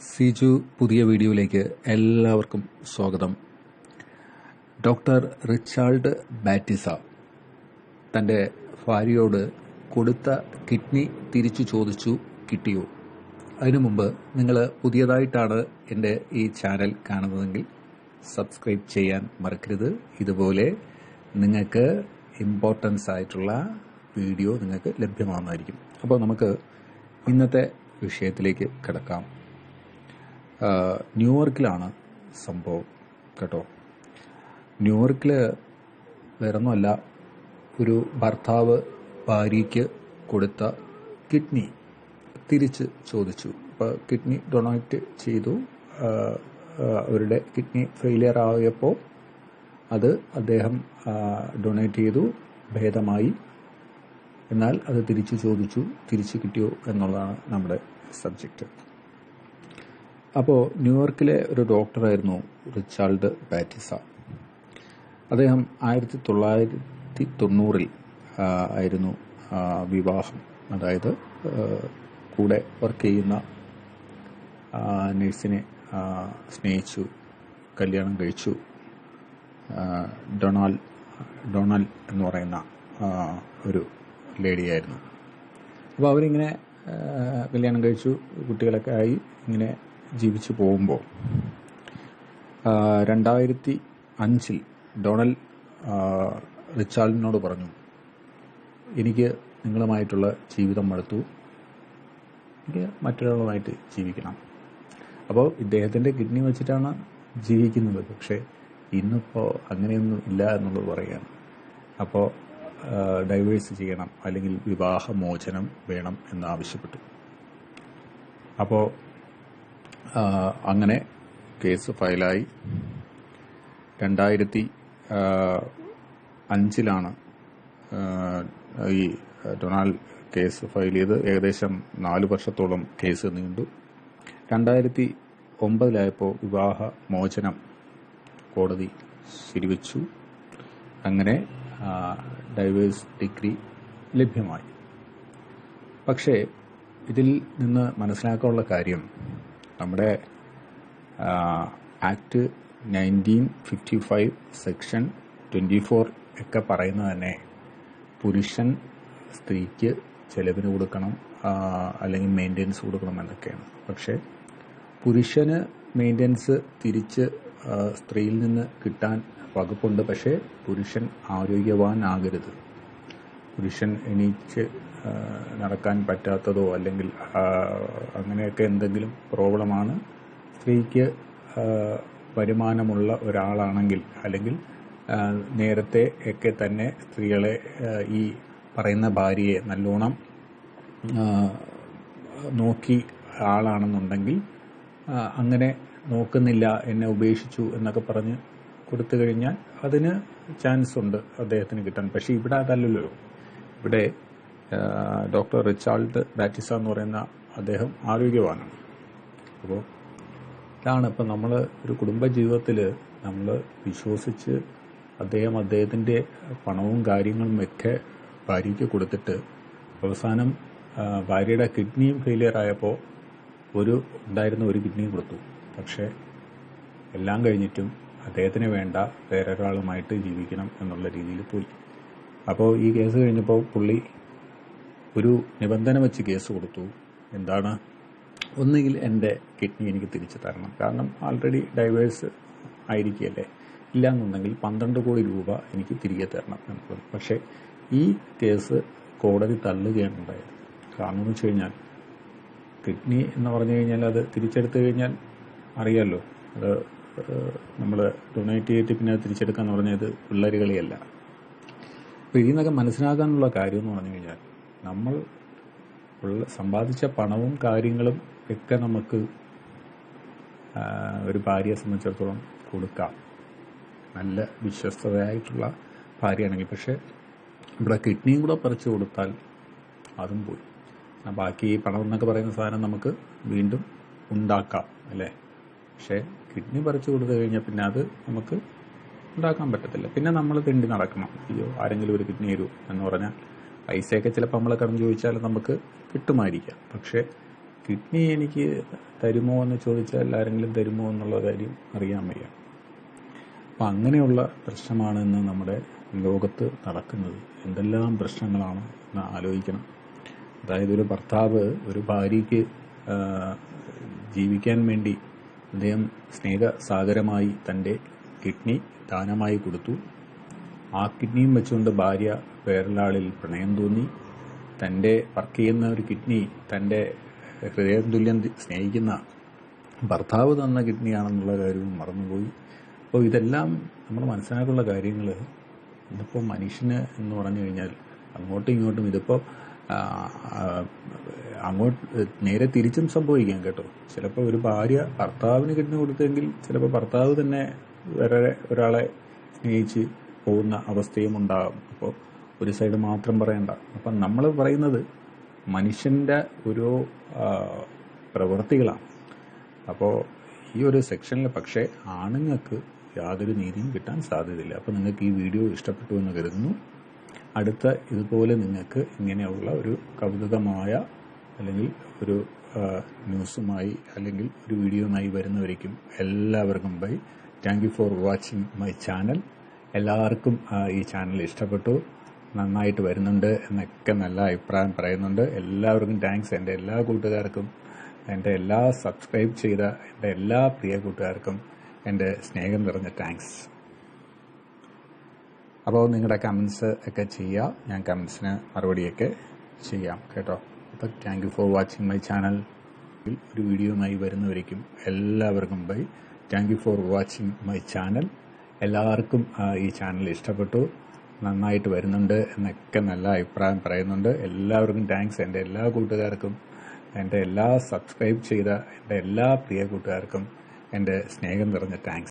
സിജു പുതിയ വീഡിയോയിലേക്ക് എല്ലാവർക്കും സ്വാഗതം. ഡോക്ടർ റിച്ചാൾഡ് ബാറ്റിസ തന്റെ ഭാര്യയോട് കൊടുത്ത കിഡ്നി തിരിച്ചു ചോദിച്ചു കിട്ടിയോ? അതിനു മുമ്പ് നിങ്ങൾ പുതിയതായിട്ടാണ് എന്റെ ഈ ചാനൽ കാണുന്നതെങ്കിൽ സബ്സ്ക്രൈബ് ചെയ്യാൻ മറക്കരുത്. ഇതുപോലെ നിങ്ങൾക്ക് ഇമ്പോർട്ടൻസ് ആയിട്ടുള്ള വീഡിയോ നിങ്ങൾക്ക് ലഭ്യമാകുന്നതായിരിക്കും അപ്പോൾ നമുക്ക് ഇന്നത്തെ വിഷയത്തിലേക്ക് കിടക്കാം. ന്യൂയോർക്കിലാണ് സംഭവം കേട്ടോ. ന്യൂയോർക്കിൽ വേറൊന്നുമല്ല ഒരു ഭർത്താവ് ഭാര്യയ്ക്ക് കൊടുത്ത കിഡ്നി തിരിച്ച് ചോദിച്ചു. അപ്പോൾ കിഡ്നി ഡൊണേറ്റ് ചെയ്തു. അവരുടെ കിഡ്നി ഫെയിലിയർ ആയപ്പോൾ അത് അദ്ദേഹം ഡൊണേറ്റ് ചെയ്തു ഭേദമായി. എന്നാൽ അത് തിരിച്ചു ചോദിച്ചു തിരിച്ചു കിട്ടിയോ എന്നുള്ളതാണ് നമ്മുടെ സബ്ജക്റ്റ് അപ്പോൾ ന്യൂയോർക്കിലെ ഒരു ഡോക്ടറായിരുന്നു റിച്ചാൾഡ് ബാറ്റിസ. അദ്ദേഹം ആയിരത്തി തൊള്ളായിരത്തി തൊണ്ണൂറിൽ ആയിരുന്നു വിവാഹം. അതായത് കൂടെ വർക്ക് ചെയ്യുന്ന നഴ്സിനെ സ്നേഹിച്ചു കല്യാണം കഴിച്ചു. ഡൊണാൾഡ് ഡൊണാൾഡ് എന്ന് പറയുന്ന ഒരു ലേഡിയായിരുന്നു അപ്പോൾ അവരിങ്ങനെ കല്യാണം കഴിച്ചു കുട്ടികളൊക്കെ ആയി ഇങ്ങനെ ജീവിച്ചു പോകുമ്പോൾ രണ്ടായിരത്തി അഞ്ചിൽ ഡൊണാൾഡ് റിച്ചാൾഡിനോട് പറഞ്ഞു എനിക്ക് നിങ്ങളുമായിട്ടുള്ള ജീവിതം മടുത്തു എനിക്ക് മറ്റൊരാളുമായിട്ട് ജീവിക്കണം. അപ്പോൾ ഇദ്ദേഹത്തിന്റെ കിഡ്നി വെച്ചിട്ടാണ് ജീവിക്കുന്നത്. പക്ഷേ ഇന്നിപ്പോൾ അങ്ങനെയൊന്നും ഇല്ല എന്നുള്ളത് പറയുകയാണ്. അപ്പോൾ ഡൈവേഴ്സ് ചെയ്യണം അല്ലെങ്കിൽ വിവാഹമോചനം വേണം എന്ന് ആവശ്യപ്പെട്ടു അപ്പോൾ അങ്ങനെ കേസ് ഫയലായി. രണ്ടായിരത്തി അഞ്ചിലാണ് ഈ ഡൊണാൾഡ് കേസ് ഫയൽ ചെയ്ത് ഏകദേശം നാല് വർഷത്തോളം കേസ് നീണ്ടു. രണ്ടായിരത്തി ഒമ്പതിലായപ്പോൾ വിവാഹ മോചനം കോടതി ശരിവച്ചു. അങ്ങനെ ഡൈവേഴ്സ് ഡിഗ്രി ലഭ്യമായി. പക്ഷേ ഇതിൽ നിന്ന് മനസ്സിലാക്കാനുള്ള കാര്യം നമ്മുടെ act nineteen fifty five section twenty four ഒക്കെ പറയുന്നത് തന്നെ പുരുഷൻ സ്ത്രീക്ക് ചെലവിന് കൊടുക്കണം അല്ലെങ്കിൽ മെയിന്റെനൻസ് കൊടുക്കണം എന്നൊക്കെയാണ്. പക്ഷേ പുരുഷന് മെയിന്റെനൻസ് തിരിച്ച് സ്ത്രീയിൽ നിന്ന് കിട്ടാൻ വകുപ്പുണ്ട്. പക്ഷേ പുരുഷൻ ആരോഗ്യവാനാകരുത്. പുരുഷൻ എണീച്ച് നടക്കാൻ പറ്റാത്തതോ അല്ലെങ്കിൽ അങ്ങനെയൊക്കെ എന്തെങ്കിലും പ്രോബ്ലമാണ്. സ്ത്രീക്ക് വരുമാനമുള്ള ഒരാളാണെങ്കിൽ അല്ലെങ്കിൽ നേരത്തെ ഒക്കെ തന്നെ സ്ത്രീകളെ ഈ പറയുന്ന ഭാര്യയെ നല്ലോണം നോക്കി ആളാണെന്നുണ്ടെങ്കിൽ അങ്ങനെ നോക്കുന്നില്ല എന്നെ ഉപേക്ഷിച്ചു എന്നൊക്കെ പറഞ്ഞ് കൊടുത്തു കഴിഞ്ഞാൽ അതിന് ചാൻസ് ഉണ്ട് അദ്ദേഹത്തിന് കിട്ടാൻ. പക്ഷെ ഇവിടെ അതല്ലല്ലോ. ഇവിടെ ഡോക്ടർ റിച്ചാൾഡ് ബാറ്റിസ എന്ന് പറയുന്ന അദ്ദേഹം ആരോഗ്യവാനാണ്. അപ്പോൾ ഇതാണ് ഇപ്പം നമ്മൾ ഒരു കുടുംബ ജീവിതത്തിൽ നമ്മൾ വിശ്വസിച്ച് അദ്ദേഹം അദ്ദേഹത്തിന്റെ പണവും കാര്യങ്ങളും ഒക്കെ ഭാര്യയ്ക്ക് കൊടുത്തിട്ട് അവസാനം ഭാര്യയുടെ കിഡ്നിയും ഫെയിലിയർ ആയപ്പോൾ ഒരു ഉണ്ടായിരുന്ന ഒരു കിഡ്നിയും കൊടുത്തു. പക്ഷേ എല്ലാം കഴിഞ്ഞിട്ടും അദ്ദേഹത്തിന് വേണ്ട വേറൊരാളുമായിട്ട് ജീവിക്കണം എന്നുള്ള രീതിയിൽ പോയി. അപ്പോൾ ഈ കേസ് കഴിഞ്ഞപ്പോൾ പുള്ളി ഒരു നിബന്ധന വെച്ച് കേസ് കൊടുത്തു. എന്താണ്? ഒന്നുകിൽ എന്റെ കിഡ്നി എനിക്ക് തിരിച്ചു തരണം. കാരണം ആൾറെഡി ഡൈവേഴ്സ് ആയിരിക്കുകയല്ലേ? ഇല്ലാന്നുണ്ടെങ്കിൽ പന്ത്രണ്ട് കോടി രൂപ എനിക്ക് തിരികെ തരണം എന്നുള്ളത്. പക്ഷേ ഈ കേസ് കോടതി തള്ളുകയാണ് ഉണ്ടായത്. കാരണം എന്ന് വെച്ച് കഴിഞ്ഞാൽ കിഡ്നി എന്ന് പറഞ്ഞു കഴിഞ്ഞാൽ അത് തിരിച്ചെടുത്തു കഴിഞ്ഞാൽ അറിയാമല്ലോ അത് നമ്മൾ ഡൊണേറ്റ് ചെയ്തിട്ട് പിന്നെ അത് തിരിച്ചെടുക്കാന്ന് പറഞ്ഞത് പിള്ളേർ കളിയല്ല. അപ്പോൾ ഇതിൽ നിന്നൊക്കെ മനസ്സിലാക്കാനുള്ള കാര്യം എന്ന് പറഞ്ഞു കഴിഞ്ഞാൽ നമ്മൾ ഉള്ള സമ്പാദിച്ച പണവും കാര്യങ്ങളും ഒക്കെ നമുക്ക് ഒരു ഭാര്യയെ സംബന്ധിച്ചിടത്തോളം കൊടുക്കാം. നല്ല വിശ്വസ്തതയായിട്ടുള്ള ഭാര്യയാണെങ്കിൽ. പക്ഷേ ഇവിടെ കിഡ്നിയും കൂടെ പറിച്ചു കൊടുത്താൽ അതും പോയി. ബാക്കി പണം എന്നൊക്കെ പറയുന്ന സാധനം നമുക്ക് വീണ്ടും ഉണ്ടാക്കാം അല്ലേ? പക്ഷേ കിഡ്നി പറിച്ചു കൊടുത്തു കഴിഞ്ഞാൽ പിന്നെ അത് നമുക്ക് ഉണ്ടാക്കാൻ പറ്റത്തില്ല. പിന്നെ നമ്മൾ തിണ്ടി നടക്കണം. അയ്യോ ആരെങ്കിലും ഒരു കിഡ്നി തരൂ എന്ന് പറഞ്ഞാൽ പൈസയൊക്കെ ചിലപ്പോൾ നമ്മളെ കടം ചോദിച്ചാൽ നമുക്ക് കിട്ടുമായിരിക്കാം. പക്ഷേ കിഡ്നി എനിക്ക് തരുമോ എന്ന് ചോദിച്ചാൽ ആരെങ്കിലും തരുമോ എന്നുള്ള കാര്യം അറിയാൻ വയ്യ. അപ്പം അങ്ങനെയുള്ള പ്രശ്നമാണ് ഇന്ന് നമ്മുടെ ലോകത്ത് നടക്കുന്നത് എന്തെല്ലാം പ്രശ്നങ്ങളാണ് എന്ന് ആലോചിക്കണം. അതായത് ഒരു ഭർത്താവ് ഒരു ഭാര്യയ്ക്ക് ജീവിക്കാൻ വേണ്ടി അദ്ദേഹം സ്നേഹസാഗരമായി തന്റെ കിഡ്നി ദാനമായി കൊടുത്തു. ആ കിഡ്നിയും വെച്ചുകൊണ്ട് ഭാര്യ വേറൊരാളിൽ പ്രണയം തോന്നി. തന്റെ വർക്ക് ചെയ്യുന്ന ഒരു കിഡ്നി തന്റെ ഹൃദയം തുല്യം സ്നേഹിക്കുന്ന ഭർത്താവ് തന്ന കിഡ്നിയാണെന്നുള്ള കാര്യവും മറന്നുപോയി. അപ്പോൾ ഇതെല്ലാം നമ്മൾ മനസ്സിലാക്കുള്ള കാര്യങ്ങൾ ഇതിപ്പോൾ മനുഷ്യന് എന്ന് പറഞ്ഞു കഴിഞ്ഞാൽ അങ്ങോട്ടും ഇങ്ങോട്ടും ഇതിപ്പോൾ അങ്ങോട്ട് നേരെ തിരിച്ചും സംഭവിക്കാം കേട്ടോ. ചിലപ്പോൾ ഒരു ഭാര്യ ഭർത്താവിന് കിഡ്നി കൊടുത്തെങ്കിൽ ചിലപ്പോൾ ഭർത്താവ് തന്നെ വേറെ ഒരാളെ സ്നേഹിച്ച് പോകുന്ന അവസ്ഥയും ഉണ്ടാകും അപ്പോൾ ഒരു സൈഡ് മാത്രം പറയണ്ട. അപ്പം നമ്മൾ പറയുന്നത് മനുഷ്യന്റെ ഓരോ പ്രവൃത്തികളാണ് അപ്പോൾ ഈ ഒരു സെക്ഷനിൽ പക്ഷേ ആണുങ്ങൾക്ക് യാതൊരു നീതിയും കിട്ടാൻ സാധ്യതയില്ല. അപ്പോൾ നിങ്ങൾക്ക് ഈ വീഡിയോ ഇഷ്ടപ്പെട്ടു എന്ന് കരുതുന്നു. അടുത്ത ഇതുപോലെ നിങ്ങൾക്ക് ഇങ്ങനെയുള്ള ഒരു കൗതുകമായ അല്ലെങ്കിൽ ഒരു ന്യൂസുമായി അല്ലെങ്കിൽ ഒരു വീഡിയോയുമായി വരുന്നവരേക്കും എല്ലാവർക്കും bye. Thank you for watching my channel എല്ലാവർക്കും ഈ ചാനൽ ഇഷ്ടപ്പെട്ടു. നന്നായിട്ട് വരുന്നുണ്ട് എന്നൊക്കെ നല്ല അഭിപ്രായം പറയുന്നുണ്ട്. എല്ലാവർക്കും താങ്ക്സ് എന്റെ എല്ലാ കൂട്ടുകാർക്കും എന്റെ എല്ലാ സബ്സ്ക്രൈബ് ചെയ്ത എന്റെ എല്ലാ പ്രിയ കൂട്ടുകാർക്കും എന്റെ സ്നേഹം നിറഞ്ഞ താങ്ക്സ് അപ്പോൾ നിങ്ങളുടെ കമൻസ് ഒക്കെ ചെയ്യുക ഞാൻ കമൻസിന് മറുപടിയൊക്കെ ചെയ്യാം കേട്ടോ. അപ്പോൾ thank you for watching my channel ഒരു വീഡിയോയുമായി വരുന്നവരേക്കും എല്ലാവർക്കും bye thank you for watching my channel എല്ലാവർക്കും ഈ ചാനൽ ഇഷ്ടപ്പെട്ടു. നന്നായിട്ട് വരുന്നുണ്ട് എന്നൊക്കെ നല്ല അഭിപ്രായം പറയുന്നുണ്ട്. എല്ലാവർക്കും താങ്ക്സ് എന്റെ എല്ലാ കൂട്ടുകാർക്കും എന്റെ എല്ലാ സബ്സ്ക്രൈബ് ചെയ്ത എന്റെ എല്ലാ പ്രിയ കൂട്ടുകാർക്കും എന്റെ സ്നേഹം നിറഞ്ഞ താങ്ക്സ്